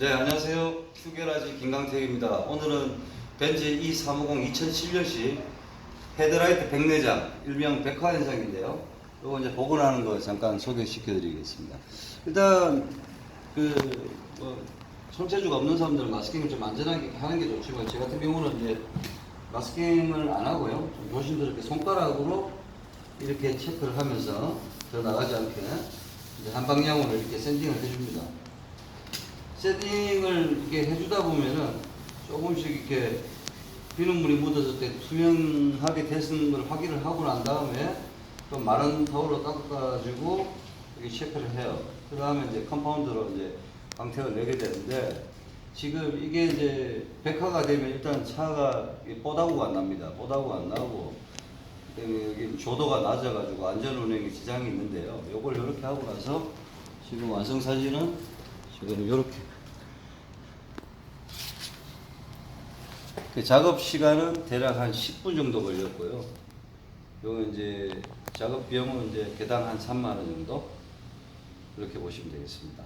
네, 안녕하세요. 휴게라지 김강택입니다. 오늘은 벤츠 E350 2007년식 헤드라이트 백내장, 일명 백화 현상인데요. 이거 이제 복원하는 거 잠깐 소개시켜 드리겠습니다. 일단, 그, 뭐, 손재주가 없는 사람들은 마스킹을 좀 안전하게 하는 게 좋지만, 제 같은 경우는 이제 마스킹을 안 하고요. 좀 조심스럽게 손가락으로 이렇게 체크를 하면서 더 나가지 않게 이제 한 방향으로 이렇게 샌딩을 해줍니다. 세팅을 이렇게 해주다 보면은 조금씩 이렇게 비눗물이 묻었을 때 투명하게 됐는 걸 확인을 하고 난 다음에 또 마른 타올로 닦아가지고 이렇게 체크를 해요. 그 다음에 이제 컴파운드로 이제 광택을 내게 되는데 지금 이게 이제 백화가 되면 일단 차가 이 뽀다구가 안 납니다. 뽀다구가 안 나오고 그다음에 여기 조도가 낮아가지고 안전 운행에 지장이 있는데요. 요걸 이렇게 하고 나서 지금 완성 사진은 지금 이렇게 그 작업 시간은 대략 한 10분 정도 걸렸고요. 요거 이제 작업 비용은 이제 개당 한 3만 원 정도 그렇게 보시면 되겠습니다.